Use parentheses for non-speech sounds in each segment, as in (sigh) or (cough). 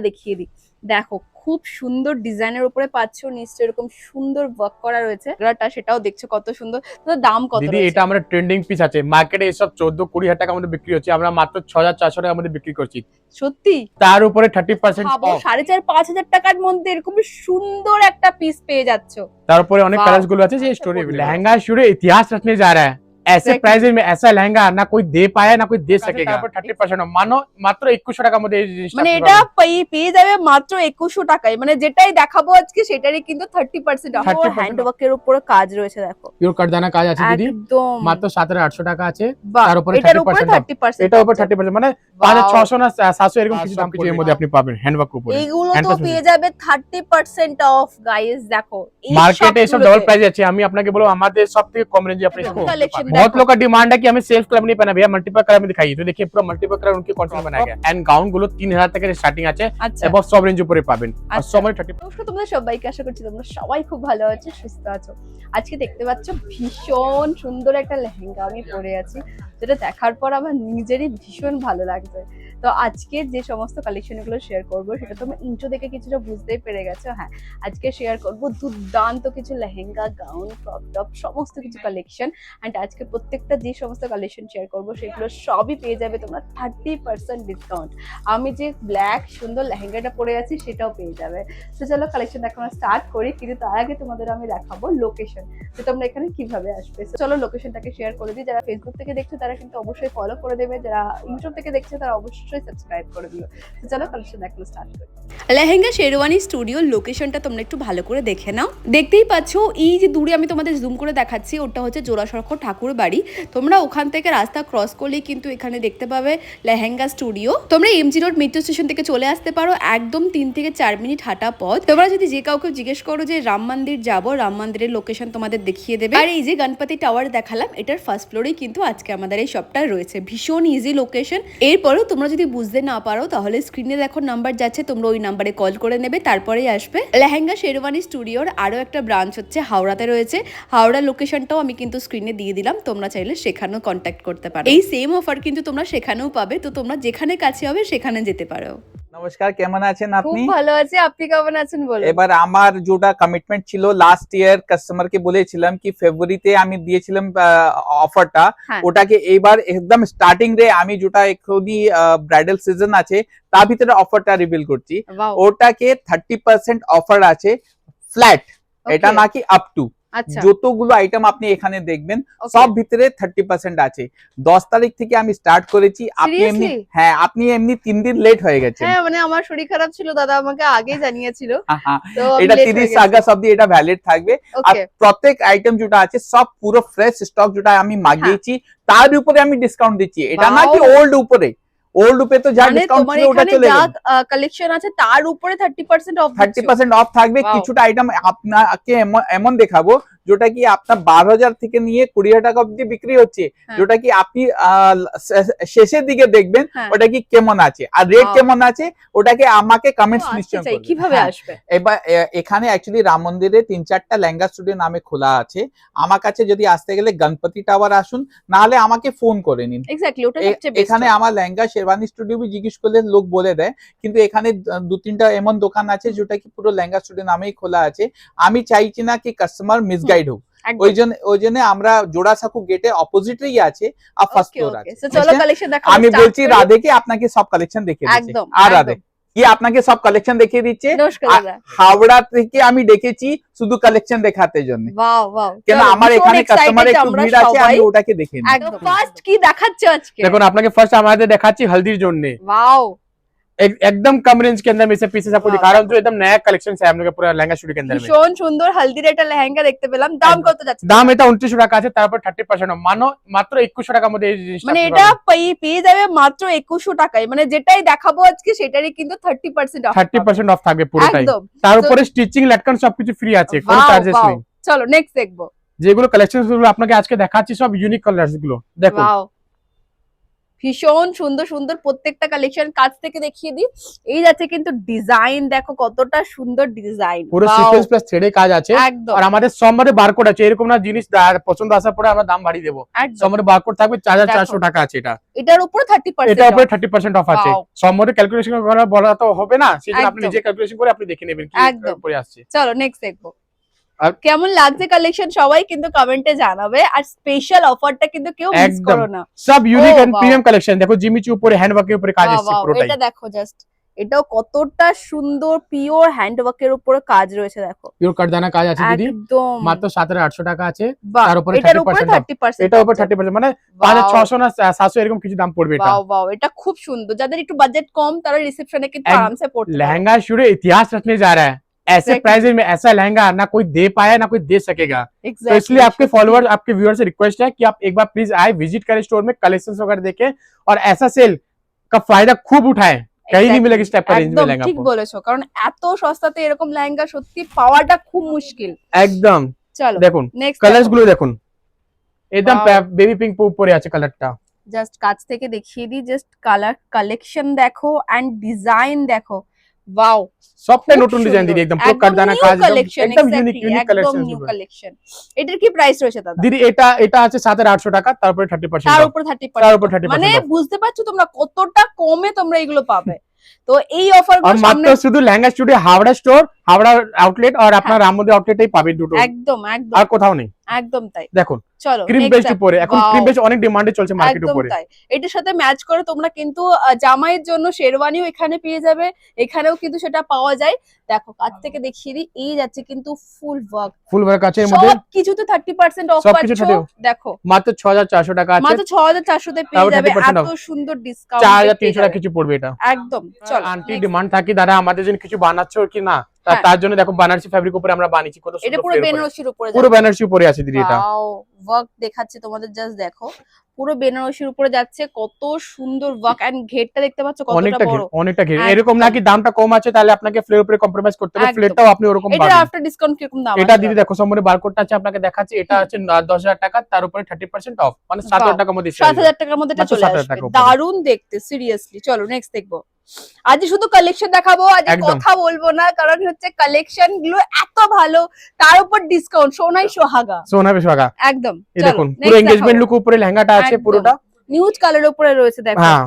দেখিয়ে দিই। দেখো খুব সুন্দর ডিজাইনের উপরে পাচ্ছ নিশ্চয় এরকম সুন্দর ওয়ার্ক করা রয়েছে। গলাটা সেটাও দেখছ কত সুন্দর। তো দাম কত দিদি এটা আমরা ট্রেন্ডিং পিস আছে। মার্কেটে এসব 14 20 হাজার টাকা আমাদের বিক্রি হচ্ছে। আমরা মাত্র 6400 টাকা আমাদের বিক্রি করছি। সত্যি? তার উপরে 30% অফ 4500 5000 টাকার মধ্যে এরকম সুন্দর একটা পিস পেয়ে যাচ্ছ। তারপরে অনেক কালারসগুলো আছে যে স্টোরি আচ্ছা, লেহেঙ্গা শুরু ইতিহাস রচনে যা রহা ऐसे Exactly. प्राइस में ऐसा लहंगा ना कोई दे पाया ना कोई दे सकेगा তারপর থার্টি পার্সেন্ট মানো মাত্র একুশশো টাকার মধ্যে এই জিনিসটা মানে আপনি এটা পাবেন। পেয়ে পেয়ে যাবে মাত্র একুশশো টাকায় মানে যেটাই দেখাবো আজকে সেটারই কিন্তু থার্টি পার্সেন্ট 30% হ্যান্ড ওয়ার্কের উপরে কাজ রয়েছে দেখো পিওর কাটদানা কাজ আছে দিদি একদম মাত্র সাত হাজার আটশো টাকা আছে বাহ, তার উপরে এটার 30% উপরে off। থার্টি পার্সেন্ট এটা উপর থার্টি পার্সেন্ট মানে পাঁচ হাজার ছশো না সাতশো এরকম কিছু দাম কিছু এর মধ্যে আপনি পাবেন হ্যান্ডওয়ার্ক উপরে এইগুলো hand তো pass পেয়ে যাবে থার্টি পার্সেন্ট অফ গাইস দেখো এই मार्केट ये सब সবগুলোতে। डबल प्राइस আছে আমি আপনাকে বলবো আমাদের सब থেকে কম रेंज अपने इसको Collection बहुत देखो। लोग का डिमांड है कि हमें सेल्फ कलर नहीं पहना भैया मल्टीपल कलर में दिखाइए तो देखिए पूरा मल्टीपल कलर उनके कॉन्सेप्ट बनाया गया एंड गाउन গুলো 3000 থেকে স্টার্টিং আছে আচ্ছা এবং সব রেঞ্জ উপরে পাবেন আর আচ্ছা। সবাই 30 নমস্কার তোমাদের সবাইকে আশা করছি তোমরা সবাই খুব ভালো আছো সুস্থ আছো আজকে দেখতে পাচ্ছ ভীষণ সুন্দর একটা লেহেঙ্গা আমি পরে আছি যেটা দেখার পর আমার নিজেরই ভীষণ ভালো লাগছে তো আজকে যে সমস্ত কালেকশনগুলো শেয়ার করব, সেটা তোমরা ইন্ট্রো দেখে কিছুটা বুঝতেই পেরে গেছো হ্যাঁ। আজকে শেয়ার করব দুর্দান্ত কিছু লেহেঙ্গা গাউন ক্রপ টপ সমস্ত কিছু কালেকশন অ্যান্ড আজকে প্রত্যেকটা যে সমস্ত কালেকশন শেয়ার করব, সেগুলো সবই পেয়ে যাবে তোমরা থার্টি পার্সেন্ট ডিসকাউন্ট আমি যে ব্ল্যাক সুন্দর লেহেঙ্গাটা পরে আছি, সেটাও পেয়ে যাবে। তো চলো কালেকশন দেখানো স্টার্ট করি। কিন্তু তার আগে তোমাদের আমি দেখাবো লোকেশন যে তোমরা এখানে কীভাবে আসবে? চলো লোকেশনটাকে শেয়ার করে দিই। যারা ফেসবুক থেকে দেখছ, তারা কিন্তু অবশ্যই ফলো করে দেবে। যারা ইউটিউব থেকে দেখছে, তারা অবশ্যই সাবস্ক্রাইব করে দিও। তো চলো কালেকশন দেখানো স্টার্ট করি। লেহেঙ্গা শেরওয়ানি স্টুডিওর লোকেশনটা তোমরা একটু ভালো করে দেখে নাও। দেখতেই পাচ্ছো, এই যে দূরে আমি তোমাদের জুম করে দেখাচ্ছি, ওটা হচ্ছে জোড়াসড়ক ঠাকুর বাড়ি। তোমরা ওখান থেকে রাস্তা ক্রস করলেই কিন্তু এখানে দেখতে পাবে লেহেঙ্গা স্টুডিও তোমরা এমজি রোড মেট্রো স্টেশন থেকে চলে আসতে পারো, একদম তিন থেকে চার মিনিট হাঁটা পথ। তোমরা যদি যে কাউকে জিজ্ঞেস করো যে রাম মন্দির যাব, রাম মন্দিরের লোকেশন তোমাদের দেখিয়ে দেবে। আর এই যে গণপতি টাওয়ার দেখালাম, এটার ফার্স্ট ফ্লোরেই কিন্তু আজকে আমাদের এই শপটা রয়েছে। ভীষণ ইজি লোকেশন এরপরেও তোমরা যদি বুঝতে না পারো তাহলে স্ক্রিনে দেখো নাম্বার যাচ্ছে তোমরা ওই নাম্বারে কল করে নেবে তারপরেই আসবে। লেহেঙ্গা শেরওয়ানি স্টুডিওর আরও একটা ব্রাঞ্চ হচ্ছে হাওড়াতে রয়েছে। হাওড়া লোকেশনটাও আমি কিন্তু স্ক্রিনে দিয়ে দিলাম তোমরা চাইলে সেখানেও কন্ট্যাক্ট করতে পারো। এই সেম অফার কিন্তু তোমরা সেখানেও পাবে তো তোমরা যেখানে কাছে হবে সেখানে যেতে পারো। নমস্কার কেমন আছেন খুব আপনি ভালো আছে আপনি কেমন আছেন বলুন? এবার আমার যেটা কমিটমেন্ট ছিল লাস্ট ইয়ার কাস্টমারকে বলেছিলাম কি ফেব্রুয়ারিতে আমি দিয়েছিলাম অফারটা হ্যাঁ। ওটাকে এবার একদম স্টার্টিং রে আমি যেটা এখনই ব্রাইডাল সিজন আছে তার ভিতরে অফারটা রিভিল করছি। ওটাকে থার্টি পার্সেন্ট অফার আছে ফ্ল্যাট এটা নাকি আপ টু আচ্ছা। যতগুলো আইটেম আপনি এখানে দেখবেন সব ভিতরে থার্টি পার্সেন্ট আছে। দশ তারিখ থেকে আমি স্টার্ট করেছি আপনি এমনি হ্যাঁ আপনি এমনি তিন দিন লেট হয়ে গেছে হ্যাঁ মানে আমার শরীর খারাপ ছিল দাদা আমাকে আগে জানিয়েছিল। হ্যাঁ, আমি এটা তিরিশ। আগস্ট অব্দি এটা ভ্যালিড থাকবে। আর প্রত্যেক আইটেম যেটা আছে সব পুরো ফ্রেশ স্টক যেটা আমি মাগিয়েছি তার উপরে আমি ডিসকাউন্ট দিচ্ছি। এটা না কি ওল্ড উপরে? ওল্ড রূপে তো যা মানে ডিসকাউন্ট ছিল ওটা চলে গেল। কালেকশন আছে তার উপরে thirty percent off thirty percent off থাকবে কিছুটা আইটেম আপনাকে এমন দেখাবো যেটা কি আপনার বারো হাজার থেকে নিয়ে কুড়ি হাজার টাকা অব্দি বিক্রি হচ্ছে হ্যাঁ। যেটা কি আপনি শেষের দিকে দেখবেন হ্যাঁ। ওটা কি কেমন আছে আর রেট কেমন আছে ওটাকে আমাকে কমেন্টস নিশ্চয় করবেন। কীভাবে হ্যাঁ। আসবে এবার এখানে অ্যাকচুয়ালি রাম মন্দিরে তিন চারটা লেহেঙ্গা স্টুডিও নামে খোলা আছে আমার কাছে যদি আসতে গেলে গণপতি টাওয়ার আসুন নাহলে আমাকে ফোন করে নিন এখানে আমার লেহেঙ্গা শেরওয়ানি স্টুডিও জিজ্ঞেস করলে লোক বলে দেয় কিন্তু এখানে দু তিনটা এমন দোকান আছে যেটা কি পুরো লেহেঙ্গা স্টুডিও নামেই খোলা আছে আমি চাইছি না কি কাস্টমার মিসগাইড সাইড হোক ওই জন্য ওই জন্য আমরা জোড়া সাকু গেটে অপোজিটেই আছে আর ফার্স্ট ফ্লোর আছে চলো কালেকশন দেখাও আমি বলছি রাধেকে আপনাকে সব কালেকশন দেখিয়ে দিচ্ছি আর রাধে কি আপনাকে সব কালেকশন দেখিয়ে দিচ্ছে হাওড়া থেকে আমি দেখেছি শুধু কালেকশন দেখাতে জন্য ওয়াও ওয়াও কেন আমার এখানে কাস্টমার একটু ভিড় আছে আমি ওটাকে দেখে একদম ফার্স্ট কি দেখাচ্ছে আজকে দেখুন আপনাকে ফার্স্ট আমাদের দেখাচ্ছি হলদির জন্য ওয়াও एक, एकदम कम रेंज के अंदर में से पीसेस आपको Wow. दिखा रहा हूँ जो एकदम नया कलेक्शन है हम लोग का पूरा लहंगा स्टूडियो के अंदर में ভীষণ সুন্দর হালদির একটা লেহেঙ্গা দেখতে পেলাম দাম একদম। কত যাচ্ছে দাম এটা উনত্রিশশো টাকা আছে তারপর থার্টি পার্সেন্ট মানো মাত্র একুশশো টাকার মধ্যে এই জিনিসটা মানে আপনি এটা পাবেন। পেয়ে পেয়ে যাবে মাত্র একুশশো টাকায় মানে যেটাই দেখাবো আজকে সেটারই কিন্তু thirty percent off thirty percent off থাকবে পুরোটাই একদম তার উপরে স্টিচিং ল্যাটকান সবকিছু ফ্রি আছে কোনো Wow, চার্জেস wow. নেই চলো নেক্সট দেখবো যেগুলো কালেকশন গুলো আপনাকে আজকে দেখাচ্ছি সব ইউনিক কালার্স গুলো দেখুন ওয়াও ভীষণ সুন্দর সুন্দর প্রত্যেকটা কালেকশন কাছ থেকে দেখিয়ে দিই। এই যাচ্ছে কিন্তু ডিজাইন দেখো কতটা সুন্দর ডিজাইন পুরো সিকোয়েন্স প্লাস থ্রেডে কাজ আছে। একদম। আর আমাদের সোমবারে বারকোড আছে এরকম না জিনিস পছন্দ আসার পরে আমরা দাম বাড়িয়ে দেবো। সোমবারে বারকোড থাকবে চার হাজার চারশো দেখো। টাকা আছে এটা। এটার উপর থার্টি এটা উপরে পার্সেন্ট থার্টি পার্সেন্ট অফ আছে. সোমবারে ক্যালকুলেশন করা বলা তো হবে না সেটা আপনি। নিজে ক্যালকুলেশন করে আপনি দেখে নেবেন কি একদম। উপরে আসছে। চলো নেক্সট দেখব। কেমন লাগছে কালেকশন সবাই কিন্তু কমেন্টে জানাবে। আর স্পেশাল অফারটা কিন্তু কেউ মিস করো না। সব ইউনিক এন্ড প্রিমিয়াম কালেকশন দেখো জিমিচু উপরে হ্যান্ড ওয়ার্কের উপরে কাজ আছে পুরোটাই। এটা দেখো জাস্ট এটাও কতটা সুন্দর পিওর হ্যান্ড ওয়ার্কের উপরে কাজ রয়েছে দেখো। পিওর কাটদানা কাজ আছে দিদি। মাত্র 7800 টাকা আছে। তার উপরে 30% এটা উপরে 30% মানে 5600 না 700 এরকম কিছু দাম পড়বে এটা। বাও এটা খুব সুন্দর। যাদের একটু বাজেট কম তারা রিসেপশনে কিন্তু আরামসে পড়তে লেহেঙ্গা শুরু ইতিহাস রচনে যা রহা হ্যায় ऐसे Exactly. प्राइस में ऐसा लहंगा ना कोई दे पाया ना कोई दे सकेगा तो Exactly, इसलिए आपके সত্যি। फॉलोअर आपके व्यूअर से रिक्वेस्ट है कि आप एक बार प्लीज आए विजिट करें स्टोर में कलेक्शन वगैरह देखें और ऐसा सेल का फायदा खूब उठाएं कहीं नहीं Exactly, मिलेगा इस टाइप का रेंज में একদম लहंगा ঠিক आपको বলেছো কারণ এত সস্তাতে এরকম লেহেঙ্গা সত্যি পাওয়াটা খুব মুশকিল একদম চলো দেখুন নেক্সট কালার্স গুলো দেখুন একদম Wow. বেবি পিঙ্ক উপরে আছে কালারটা জাস্ট কাছ থেকে দেখিয়ে দিই জাস্ট কালার কালেকশন দেখো এন্ড ডিজাইন দেখো ওয়াও সবটাই নতুন ডিজাইন দিদি একদম পুরো কাটদানা কাজ একদম- unique unique collection new collection এটার কি প্রাইস রয়েছে দাদা? দিদি এটা এটা আছে সাত হাজার আটশো টাকা তারপরে থার্টি তার পার্সেন্ট উপর থার্টি তার উপর থার্টি মানে বুঝতে পারছ তোমরা কতটা কমে তোমরা এগুলো পাবে? (laughs) তো এই অফার আর মাত্র শুধু Lehenga studio Howrah store Howrah outlet আর আপনার রাম মন্দির আউটলেটেই পাবেন দুটো। একদম একদম। আর কোথাও নেই। একদম তাই। দেখুন চলো ক্রিম বেস্ট. উপরে এখন. ক্রিম বেস্ট অনেক ডিমান্ডে চলছে মার্কেট উপরে এটার সাথে ম্যাচ করে তোমরা কিন্তু জামাইয়ের জন্য শেরওয়ানিও এখানে পেয়ে যাবে এখানেও কিন্তু সেটা পাওয়া যায় দেখো কাছ থেকে দেখিয়ে দিই এই যাচ্ছে কিন্তু ফুল ওয়ার্ক ফুল ওয়ার্ক আছে এর মধ্যে থার্টি পার্সেন্ট অফ সবকিছু পাচ্ছ দেখো। মাত্র ছ হাজার চারশো টাকা আছে। মাত্র ছ হাজার চারশোতে পেয়ে যাবে এত সুন্দর ডিসকাউন্ট চার হাজার তিনশো টাকা কিছু পড়বে এটা। একদম চল আন্টি ডিমান্ড থাকে দাদা আমাদের জন্য কিছু বানাচ্ছ কি না? হ্যাঁ। তার জন্য দেখো বানারসি ফ্যাব্রিক উপরে আমরা বানিয়েছি কত সুন্দর এটা পুরো। বেনারসির উপরে পুরো বেনারসি উপরে আছে দিদি এটা। ওয়াও ওয়ার্ক দেখাচ্ছে তোমাদের জাস্ট দেখো। পুরো বেনারসির উপরে যাচ্ছে কত সুন্দর ওয়ার্ক এন্ড ঘেরটা দেখতে পাচ্ছ কতটা অনেকটা ঘের বড়। অনেকটা ঘের। এরকম নাকি দামটা কম আছে তাহলে আপনাকে ফ্লের উপরে কম্প্রোমাইজ করতে হবে। ফ্লেটটাও আপনি ওরকম এটা আফটার ডিসকাউন্ট কীরকম দাম এটা দিদি দেখো সম্মনে বারকোডটা আছে আপনাকে দেখাচ্ছি। এটা আছে দশ হাজার টাকা তার উপরে থার্টি পার্সেন্ট অফ মানে সাত হাজার Wow. টাকার মধ্যে সাত হাজার টাকার মধ্যে এটা চলে 7,000 আসবে। দারুণ দেখতে সিরিয়াসলি চলো নেক্সট দেখব। আজ শুধু কালেকশন দেখাবো আজ কথা বলব না কারণ হচ্ছে কালেকশনগুলো এত ভালো তার উপর ডিসকাউন্ট সোনাই সোহাগা। সোনা বেশাগা একদম এই দেখুন পুরো এঙ্গেজমেন্ট লুক উপরে লেহেঙ্গাটা আছে পুরোটা। নিউজ কালার উপরে রয়েছে দেখো। হ্যাঁ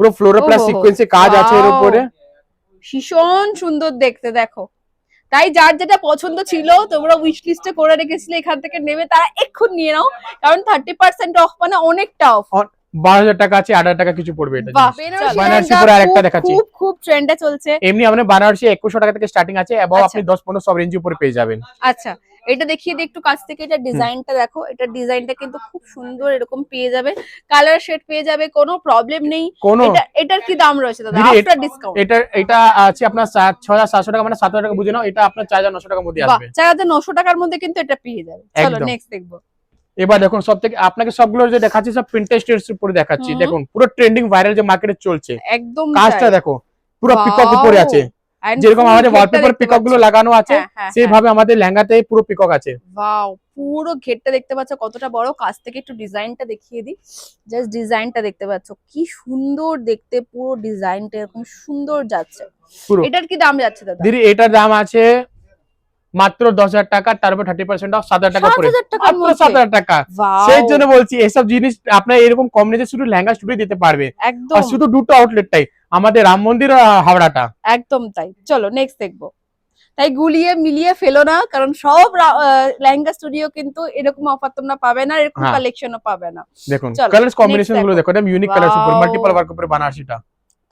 পুরো ফ্লোরা প্লাস সিকোয়েন্সে কাজ আছে এর উপরে। ভীষণ সুন্দর দেখতে দেখো। তাই যার যেটা পছন্দ ছিল তোমরা উইশ লিস্টে করে রেখেছিলে এখান থেকে নেবে তারা এক্ষুন নিয়ে নাও কারণ থার্টি পার্সেন্ট অফ মানে অনেকটা অফ বারো হাজার টাকা আছে আট হাজার টাকা কিছু পড়বে এটা বেনারসি পরে আরেকটা দেখাচ্ছি। খুব খুব ট্রেন্ডে চলছে। এমনি আমাদের বানারসি একুশশো টাকা থেকে স্টার্টিং আছে এবং আচ্ছা। আপনি দশ পনেরো সব রেঞ্জ উপরে পেয়ে যাবেন। আচ্ছা এটা দেখিয়ে দিই একটু কাছ থেকে এটা ডিজাইনটা দেখো। এটা ডিজাইনটা কিন্তু খুব সুন্দর এরকম পেয়ে যাবে। কালার শেড পেয়ে যাবে কোনো প্রবলেম নেই। এটা এটার কি দাম রয়েছে দাদা? আফটার ডিসকাউন্ট এটা এটা আছে আপনার সাত ছ হাজার সাতশো টাকা মানে সাত হাজার টাকা বুঝে নাও এটা আপনার চার হাজার নশো টাকার মধ্যে আসবে। চার হাজার নশো টাকার মধ্যে কিন্তু এটা পেয়ে যাবে। চলো নেক্সট দেখব। এবার দেখুন সব থেকে আপনাকে সবগুলো যে দেখাচ্ছি সব প্রিন্টেস্ট উপরে দেখাচ্ছি। দেখুন পুরো ট্রেন্ডিং ভাইরাল যে মার্কেটে চলছে। একদম কাজটা দেখো পুরো! পিকক উপরে আছে। যেরকম আমাদের ওয়ালপেপার পিককগুলো লাগানো আছে হ্যাঁ, হ্যাঁ, হ্যাঁ। সেইভাবে আমাদের লেহেঙ্গাতে পুরো পিকক আছে। ওয়াও পুরো ঘেরটা দেখতে পাচ্ছ কতটা বড়। কাছ থেকে একটু ডিজাইনটা দেখিয়ে দিই। জাস্ট ডিজাইনটা দেখতে পাচ্ছ। কি সুন্দর দেখতে পুরো ডিজাইনটা এরকম সুন্দর যাচ্ছে। এটার কি দাম যাচ্ছে দাদা? দিদি এটার দাম আছে মাত্র দশ হাজার টাকা তার উপর থার্টি পার্সেন্ট অফ সাত হাজার টাকা পড়ে। মাত্র সাত হাজার টাকা। সেই জন্য বলছি এসব জিনিস আপনার এরকম কম রেঞ্জে শুধু লেহেঙ্গা স্টুডিও দিতে পারবে। একদম। আর শুধু দুটো আউটলেটটাই আমাদের রাম মন্দির আর হাওড়াটা। একদম তাই। চলো নেক্সট দেখব। তাই গুলিয়ে মিলিয়ে ফেলো না কারণ সব লেহেঙ্গা স্টুডিও কিন্তু এরকম অফার তোমরা পাবে না এরকম হ্যাঁ। কালেকশনও পাবে না। দেখুন কালার কম্বিনেশনগুলো দেখো। এটা ইউনিক কালার উপর মাল্টিপল ওয়ার্ক উপরে বানারসিটা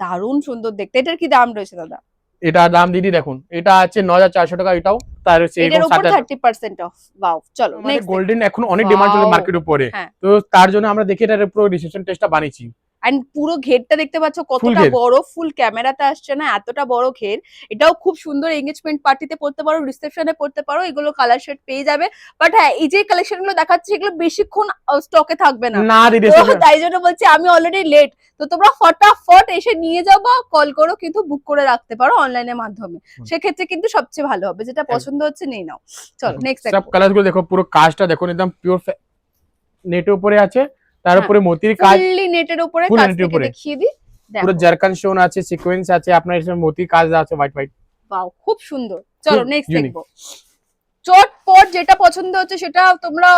দারুণ সুন্দর দেখতে। এটার কি দাম রয়েছে দাদা? এটা দাম দিদি দেখুন। এটা আছে ন হাজার চারশো টাকা এটাও। তার এরকম অফ চলো মানে গোল্ডেন এখন অনেক ডিমান্ড চলে! মার্কেট উপরে। হ্যাঁ। তো তার জন্য আমরা দেখি এটার পুরো রিসেপশন টেস্টটা বানিয়েছি। এন্ড পুরো ঘেরটা দেখতে পাচ্ছ কতটা বড় ফুল ক্যামেরাতে আসছে না এতটা বড় ঘের। এটাও খুব সুন্দর এঙ্গেজমেন্ট পার্টিতে পড়তে পারো রিসেপশনে পড়তে পারো এগুলো কালার শেড পেয়ে যাবে। বাট হ্যাঁ এই যে কালেকশনগুলো দেখাচ্ছে এগুলো বেশিক্ষণ স্টকে থাকবে না। তাই জন্য বলছি আমি অলরেডি লেট তো তোমরা ফটাফট এসে নিয়ে যাও বা কল করো কিন্তু বুক করে রাখতে পারো অনলাইনের মাধ্যমে। সেক্ষেত্রে কিন্তু সবচেয়ে ভালো হবে। যেটা পছন্দ হচ্ছে নিয়ে নাও। চলো নেক্সট সব কালারগুলো দেখো পুরো কাজটা দেখো একদম পিওর নেটের উপরে আছে। তার মতির উপরে মোতির কাজ ফুললি নেটের উপরে কাজ এর থেকে দেখিয়ে দিই। পুরো জারকান স্টোন আছে সিকোয়েন্স আছে আপনার এসব মোতির কাজ আছে হোয়াইট হোয়াইট বাও খুব সুন্দর। চলো নেক্সট। দেখব। চটপট যেটা পছন্দ হচ্ছে সেটা তোমরা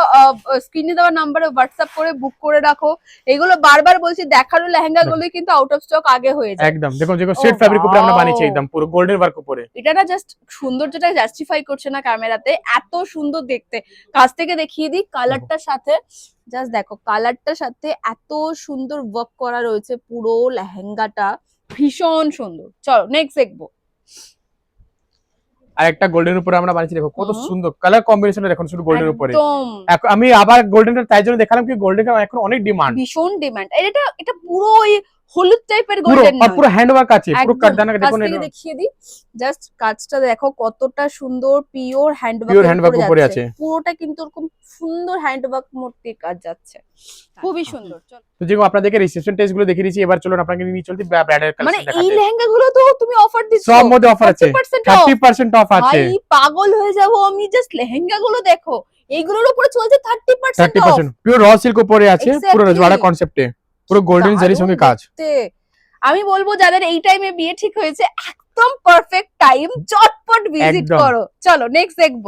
স্ক্রিনে দেওয়া নাম্বারে হোয়াটসঅ্যাপ করে বুক করে রাখো। এগুলো বারবার বলছি দেখারও লেহেঙ্গা গুলোই কিন্তু আউট অফ স্টক আগে হয়ে যায়। একদম দেখুন Oh, সেট ফ্যাব্রিক উপরে আমরা বানিয়েছি একদম পুরো গোল্ডেন ওয়ার্ক উপরে। এটা না জাস্ট সৌন্দর্যটা জাস্টিফাই করছে না ক্যামেরাতে এত সুন্দর দেখতে। কাছ থেকে দেখিয়ে দিই কালারটার সাথে জাস্ট দেখো কালারটার সাথে এত সুন্দর ওয়ার্ক করা রয়েছে পুরো লেহেঙ্গাটা ভীষণ সুন্দর। চলো নেক্সট দেখব। আর একটা গোল্ডেন উপরে আমরা বানিয়েছি দেখো কত সুন্দর কালার কম্বিনেশন দেখুন শুধু গোল্ডেন উপরে। আমি আবার গোল্ডেনটা তাই জন্য দেখালাম কি গোল্ডেন এখন অনেক ডিমান্ড ভীষণ ডিমান্ড এটা এটা পুরো ওই হলুদ টাইপের পুরো গোল্ডেন আর পুরো হ্যান্ড ওয়ার্ক আছে পুরো কাটদানা দেখুন থেকে দেখিয়ে দিই। জাস্ট কাজটা দেখো কতটা সুন্দর পিওর হ্যান্ড Pure handwork উপরে আছে। পুরোটা কিন্তু ওরকম সুন্দর হ্যান্ড ওয়ার্ক মূর্তির কাজ যাচ্ছে। খুবই সুন্দর চলো। তো যেরকম আপনাদেরকে রিসেপশন টেস্টগুলো দেখিয়ে দিয়েছি এবার চলুন আপনাকে নিয়ে চলতে ব্র্যান্ডের মানে এই লেহেঙ্গা গুলো তো তুমি অফার দিচ্ছ। সব মধ্যে অফার আছে। 30% থার্টি পার্সেন্ট অফ আছে। ভাই পাগল হয়ে যাব আমি। জাস্ট লেহেঙ্গা গুলো দেখো। এইগুলোর উপরে চলছে thirty thirty percent percent pure raw silk উপরে আছে পুরো. রজওয়াড়া কনসেপ্টে পুরো গোল্ডেন জারির সঙ্গে কাজ। আমি বলব যাদের এই টাইমে বিয়ে ঠিক হয়েছে একদম পারফেক্ট টাইম চটপট ভিজিট করো। চলো নেক্সট দেখব।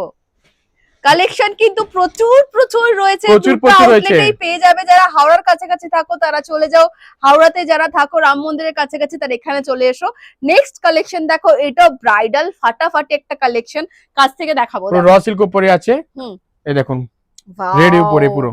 কালেকশন কিন্তু প্রচুর প্রচুর রয়েছে। প্রচুর প্রচুর রয়েছে। পেয়ে যাবে যারা হাওড়ার কাছাকাছি থাকো তারা চলে যাও। হাওড়াতে যারা থাকো রাম মন্দিরের কাছাকাছি তারা এখানে চলে এসো। নেক্সট কালেকশন দেখো এটা ব্রাইডাল ফাটাফাটি একটা কালেকশন কাছ থেকে দেখাবো র সিল্ক উপরে আছে। হুম। এই দেখুন Ready উপরে পুরো।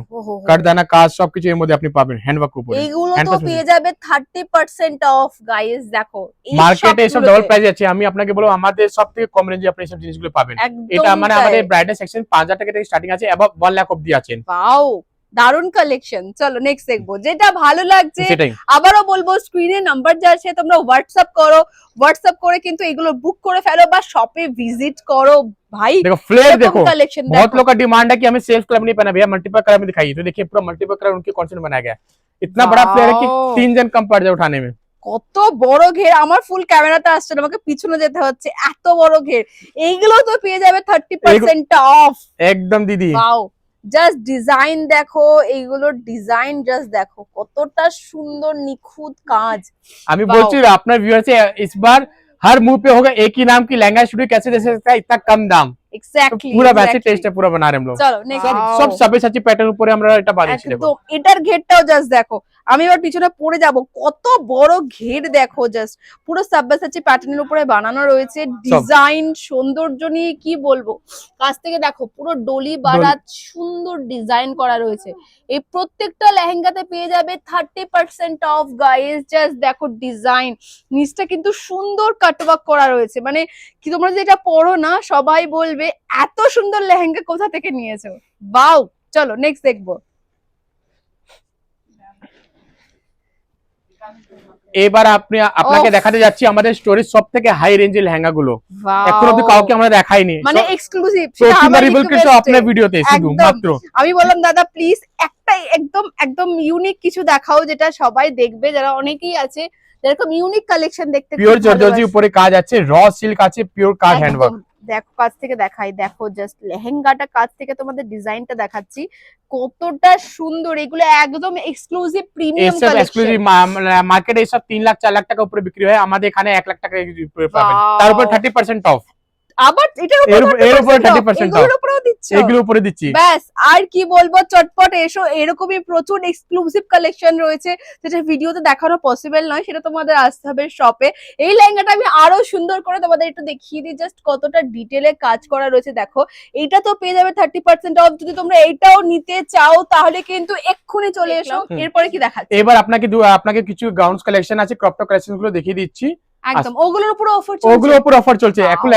কাটদানা কাজ সবকিছু এর মধ্যে আপনি পাবেন হ্যান্ডওয়ার্ক উপরে। এইগুলো তো পেয়ে যাবে থার্টি পার্সেন্ট অফ গাইস দেখো মার্কেটে এসব ডাবল প্রাইস আছে আমি আপনাকে বলব আমাদের সব থেকে কম রেঞ্জে আপনি এসব জিনিসগুলো পাবেন। এটা মানে আমাদের ব্রাইডাল সেকশন পাঁচ হাজার টাকা থেকে স্টার্টিং আছে এবং ওয়ান লাখ অবধি আছেন। ওয়াও দারুন কালেকশন চলো নেক্সট দেখবো যেটা ভালো লাগছে সেটাই আবারও বলবো স্ক্রিনে নাম্বার যা আছে তোমরা হোয়াটসঅ্যাপ করো হোয়াটসঅ্যাপ করে কিন্তু এগুলো বুক করে ফেলো বা শপে ভিজিট করো ভাই देखो फ्लेयर देखो কালেকশন बहुत लोग का डिमांड है कि हमें सेल्फ कलर नहीं पहना भैया मल्टीपल कलर में दिखाइए तो देखिए पूरा मल्टीपल कलर उनके कॉन्सेप्ट में बनाया गया है। इतना बड़ा फ्लेयर है कि Wow. तीन जन कम पड़ जाए उठाने में কত বড় ঘের আমার ফুল ক্যামেরাতে আসছে না আমাকে পিছনে যেতে হচ্ছে এত বড় ঘের এইগুলো তো পেয়ে যাবে থার্টি পার্সেন্ট অফ एकदम दीदी ওয়াও জাস্ট ডিজাইন দেখো এইগুলোর ডিজাইন জাস্ট দেখো কতটা সুন্দর নিখুঁত কাজ अभी Wow. बोल चुके अपना व्यूअर से इस बार हर मुंह पे होगा एक ही नाम की लहंगा स्टूडियो कैसे दे सकता है इतना कम दाम तो এক্স্যাক্টলি पूरा वैसे टेस्ट है पूरा बना रहे हैं हम लोग চলো নেক্সট सब सब सबे सच्ची पैटर्न উপরে আমরা এটা বানিয়েছি দেখো একদম এটার ঘেরটাও জাস্ট দেখো আমি এবার পিছনে পড়ে যাব। কত বড় ঘের দেখো জাস্ট পুরো সাব্বাসাচি প্যাটার্নের উপরে বানানো রয়েছে। ডিজাইন সৌন্দর্য নিয়ে কি বলব? কাছ থেকে দেখো পুরো ডলি বারাত সুন্দর ডিজাইন করা রয়েছে। এই প্রত্যেকটা লেহেঙ্গাতে পেয়ে যাবে thirty percent off guys just দেখো ডিজাইন নিচটা কিন্তু সুন্দর কাটওয়ার্ক করা রয়েছে। মানে কি তোমরা যেটা পড়ো না সবাই বলবে এত সুন্দর লেহেঙ্গা কোথা থেকে নিয়েছো? বাউ! চলো নেক্সট দেখব। এবার আপনি আপনাকে দেখাতে যাচ্ছি আমাদের স্টোরেজ সব থেকে হাই রেঞ্জের লেহেঙ্গা গুলো এখন অব্দি কাউকে আমরা দেখাইনি। মানে এক্সক্লুসিভ রিভিল কিছু আপনার ভিডিওতে শুধু মাত্র। আমি বললাম দাদা প্লিজ একটাই একদম একদম ইউনিক কিছু দেখাও যেটা সবাই দেখবে যারা অনেকেই আছে যেরকম ইউনিক কালেকশন দেখতে পিওর জর্জরি উপরে কাজ আছে র সিল্ক আছে পিওর কাজ। হ্যান্ডওয়ার্ক দেখো কাছ থেকে দেখাই। দেখো জাস্ট লেহেঙ্গাটা কাছ থেকে তোমাদের ডিজাইনটা দেখাচ্ছি। কতটা সুন্দর এগুলো একদম এক্সক্লুসিভ প্রিমিয়াম এসব এক্সক্লুসিভ মার্কেটে এসব 3 লাখ 4 লাখ টাকা উপরে বিক্রি হয়। আমাদের এখানে 1 লাখ টাকা তার উপর থার্টি পার্সেন্ট অফ আবার এটার এর উপর উপর- এর উপরে 30% 30% এগুলোর উপরেও দিচ্ছ? এগুলো উপরে দিচ্ছি। ব্যাস আর কি বলব? চটপট এসো। এরকমই প্রচুর এক্সক্লুসিভ কালেকশন রয়েছে। যেটা ভিডিওতে দেখানো পসিবল নয় সেটা তোমাদের আসতে হবে শপে এই লেহেঙ্গাটা আমি আরও সুন্দর করে তোমাদের একটু দেখিয়ে দিই। জাস্ট কতটা ডিটেলে কাজ করা রয়েছে। দেখো এইটা তো পেয়ে যাবে থার্টি পার্সেন্ট অফ যদি তোমরা এইটাও নিতে চাও তাহলে কিন্তু এক্ষুনি চলে এসো। এরপরে কি দেখাচ্ছি? এবার আপনাকে আপনাকে কিছু গাউন্স কালেকশন আছে ক্রপ টপ কালেকশনগুলো দেখিয়ে দিচ্ছি। একদম ওগুলোর উপর অফার ওগুলো উপর অফার চলছে। এখন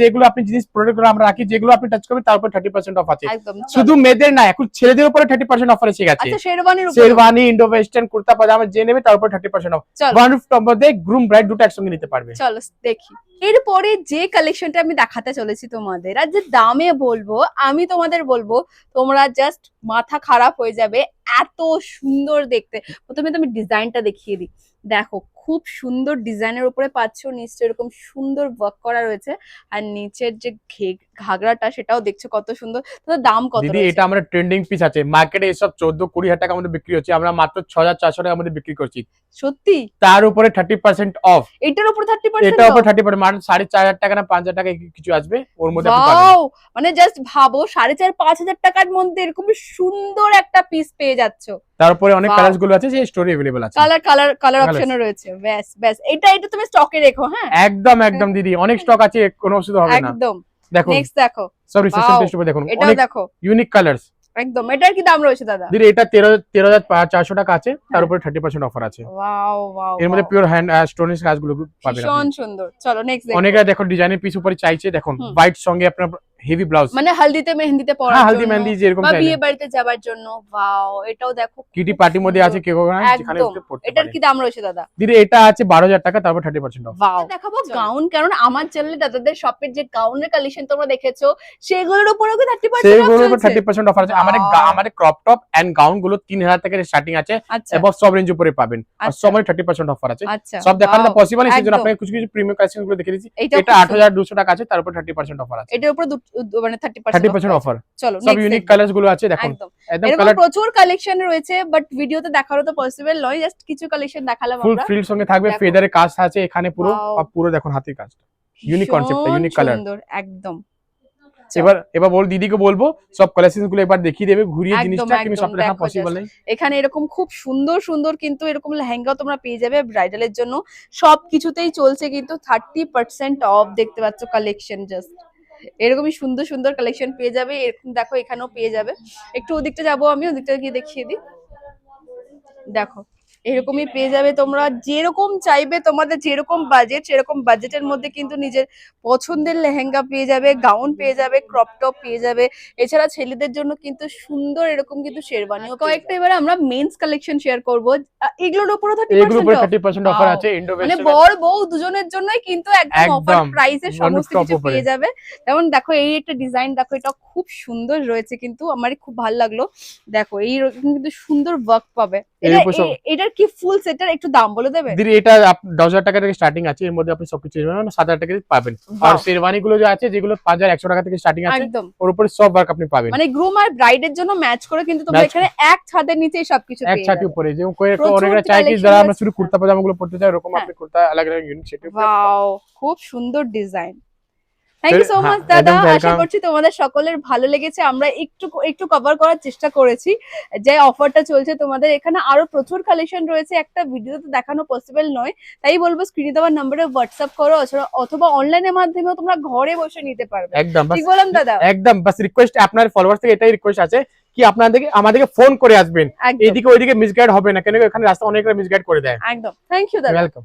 যেগুলো আপনি জিনিস প্রোডাক্ট আমরা রাখি যেগুলো আপনি টাচ করবেন তার উপর থার্টি পার্সেন্ট অফ আছে শুধু মেয়েদের না এখন ছেলেদের উপরে অফার এসে গেছে। আচ্ছা শেরওয়ানির উপর। Sherwani Indo western kurta pyjama যে নেবে তার উপর thirty percent off one rooftop মধ্যে গ্রুম ব্রাইড দুটো একসঙ্গে নিতে পারবে। চলো দেখি। এরপরে যে কালেকশনটা আমি দেখাতে চলেছি তোমাদের আর যে দামে বলব আমি তোমাদের বলব তোমরা জাস্ট মাথা খারাপ হয়ে যাবে এত সুন্দর দেখতে। প্রথমে তুমি ডিজাইনটা দেখিয়ে দিই। দেখো খুব সুন্দর ডিজাইনের উপরে পাচ্ছ। নিচে এরকম সুন্দর ওয়ার্ক করা রয়েছে। আর নিচের যে ঘাগরাটা সেটাও দেখছ কত সুন্দর। তো দাম কত দিদি এটা আমরা ট্রেন্ডিং পিস আছে। মার্কেটে এসব চোদ্দ কুড়ি হাজার টাকা আমাদের বিক্রি হচ্ছে। আমরা মাত্র ছ হাজার চারশো টাকা আমাদের বিক্রি করছি। সত্যি? তার উপরে থার্টি পার্সেন্ট অফ এটার উপর থার্টি পার্সেন্ট এটা উপর থার্টি পার্সেন্ট মাত্র সাড়ে চার হাজার টাকা না পাঁচ হাজার টাকা কিছু আসবে। ওর মধ্যে মানে জাস্ট ভাবো সাড়ে চার পাঁচ হাজার টাকার মধ্যে এরকম সুন্দর একটা পিস পেয়ে যাচ্ছ। তারপরে অনেক Wow. কালার্স গুলো আছে সেই স্টোরি अवेलेबल আছে কালার কালার কালার Colours. অপশনও রয়েছে ব্যাস ব্যাস এটা এটা তুমি স্টকে রেখো হ্যাঁ একদম একদম দিদি অনেক স্টক আছে কোনো অসুবিধা হবে না একদম দেখুন নেক্সট দেখো সব রিসেপশন Wow. টেস্ট উপরে দেখুন এটাও অনেক দেখো ইউনিক কালার্স একদম এটার কি দাম রয়েছে দাদা দিদি এটা তেরো তেরো হাজার চারশো টাকা আছে তার উপরে থার্টি পার্সেন্ট অফার আছে ওয়াও ওয়াও এর মধ্যে পিওর হ্যান্ড স্টোনিস কাজগুলো পাবেন ভীষণ আপনি। সুন্দর চলো নেক্সট অনেকে দেখো ডিজাইনের পিস উপরে চাইছে দেখুন হুম। হোয়াইট সঙ্গে আপনার হেভি ব্লাউজ মানে হলদিতে মেহেন্দিতে পরার হ্যাঁ হালদি মেহেন্দি যেরকম বা বিয়ে বাড়িতে যাবার জন্য। ওয়াও এটাও দেখো কিটি পার্টির মধ্যে আছে কেউ কেউ যেখানে। পড়তে এটার কি দাম রয়েছে দাদা? দিদি এটা আছে বারো হাজার টাকা তারপর থার্টি পার্সেন্ট অফ ওয়াও দেখাবো গাউন কারণ আমার চ্যানেলে দাদাদের শপের যে গাউনের কালেকশন তোমরা দেখেছ সেগুলোর উপরেও কি থার্টি সেগুলোর উপর পার্সেন্ট থার্টি পার্সেন্ট অফার আছে। আমাদের গা- আমাদের ক্রপ টপ এন্ড গাউনগুলো তিন হাজার থেকে স্টার্টিং আছে। আচ্ছা। এবং সব রেঞ্জ উপরে পাবেন। আর আচ্ছা। সব থার্টি পার্সেন্ট অফার আছে। আচ্ছা। সব দেখানো পসিবল সেই জন্য। আপনাকে কিছু কিছু প্রিমিয়াম কালেকশনগুলো দেখে দিচ্ছি এটা খুব আট হাজার দুশো টাকা আছে তার উপর থার্টি পার্সেন্ট অফার আছে। এটার উপর মানে thirty thirty percent percent offer চলো সব ইউনিক দেখব। গুলো আছে দেখুন একদম। কালার প্রচুর কালেকশন রয়েছে বাট ভিডিওতে দেখারও তো পসিবল নয় জাস্ট কিছু কালেকশন দেখালাম ফুল আমরা। সঙ্গে থাকবে দেখো। ফেদারের কাজ আছে এখানে পুরো পুরো দেখুন হাতির কাজটা unique concept টা, ভীষণ unique colour। সুন্দর একদম। এবার এবার বল দিদিকে বলব সব কালেকশনগুলো একবার দেখিয়ে দেবে ঘুরিয়ে জিনিসটা কিন্তু সব দেখা পসিবল। নেই। এখানে এরকম খুব সুন্দর সুন্দর কিন্তু এরকম লেহেঙ্গা তোমরা পেয়ে যাবে ব্রাইডালের জন্য। সব কিছুতেই চলছে কিন্তু থার্টি পার্সেন্ট অফ দেখতে পাচ্ছ কালেকশন জাস্ট এরকমই সুন্দর সুন্দর কালেকশন পেয়ে যাবে, এরকম দেখো এখানেও পেয়ে যাবে। একটু ওদিকটা যাব আমি, ওদিকটা গিয়ে দেখিয়ে দিই। দেখো। এরকমই পেয়ে যাবে তোমরা। যেরকম চাইবে তোমাদের যেরকম বাজেট সেরকম বাজেটের মধ্যে কিন্তু নিজের পছন্দের লেহেঙ্গা পেয়ে যাবে গাউন পেয়ে যাবে ক্রপ টপ পেয়ে যাবে। এছাড়া ছেলেদের জন্য কিন্তু সুন্দর এরকম কিন্তু শেরবানিও কয়েকটা এবার আমরা মেন্স কালেকশন শেয়ার করব। এগুলোর উপরও থার্টি এগুলোর উপরে পার্সেন্ট থার্টি পার্সেন্ট অফার আছে মানে বর বউ দুজনের জন্যই কিন্তু একদম অফার প্রাইসে সমস্ত কিছু পেয়ে যাবে। যেমন দেখো এই একটা ডিজাইন দেখো এটা খুব সুন্দর রয়েছে কিন্তু আমার খুব ভালো লাগল। দেখো এই কিন্তু সুন্দর ওয়ার্ক পাবে। এটা- এটার কি ফুল সেটার একটু দাম বলে দেবে? দিদি এটা দশ হাজার টাকা থেকে স্টার্টিং আছে এর মধ্যে আপনি সবকিছু মানে সাত হাজার টাকা দিয়ে পাবেন। আর শেরওয়ানি গুলো যে আছে যেগুলো পাঁচ হাজার একশো টাকা থেকে স্টার্টিং আছে একদম। ওর উপরে সব ওয়ার্ক আপনি পাবেন। মানে গ্রুম আর ব্রাইডের জন্য ম্যাচ করে কিন্তু তোমরা এখানে এক ছাদের নিচেই সবকিছু এক যাবে। উপরে যেমন কয়েক প্রচুর চাই কি যারা আমরা শুধু কুর্তা পাজামা গুলো পড়তে চাই ওরকম হ্যাঁ। আপনি কুর্তা আলাদা আলাদা ইউনিক সেটি ওয়াও খুব সুন্দর design thank you so much দাদা। আশা করছি তোমাদের সকলের ভালো লেগেছে। আমরা একটু একটু কভার করার চেষ্টা করেছি। যে অফারটা চলছে তোমাদের এখানে আরও প্রচুর কালেকশন রয়েছে। একটা ভিডিওতে দেখানো পসিবল নয়। তাই বলব স্ক্রিনে দেওয়ার নম্বরে হোয়াটসঅ্যাপ করো অথবা- অনলাইনের মাধ্যমেও তোমরা ঘরে বসে নিতে পারবে। একদম ঠিক বললাম দাদা? একদম বাস রিকোয়েস্ট আপনার ফলোয়ার্স থেকে এটাই রিকোয়েস্ট আছে কি আপনাদেরকে আমাদেরকে ফোন করে আসবেন। এদিকে ওইদিকে মিসগাইড হবে না কেন এখানে রাস্তা অনেকটা মিসগাইড করে দেয়। একদম। থ্যাংক ইউ দাদা। ওয়েলকাম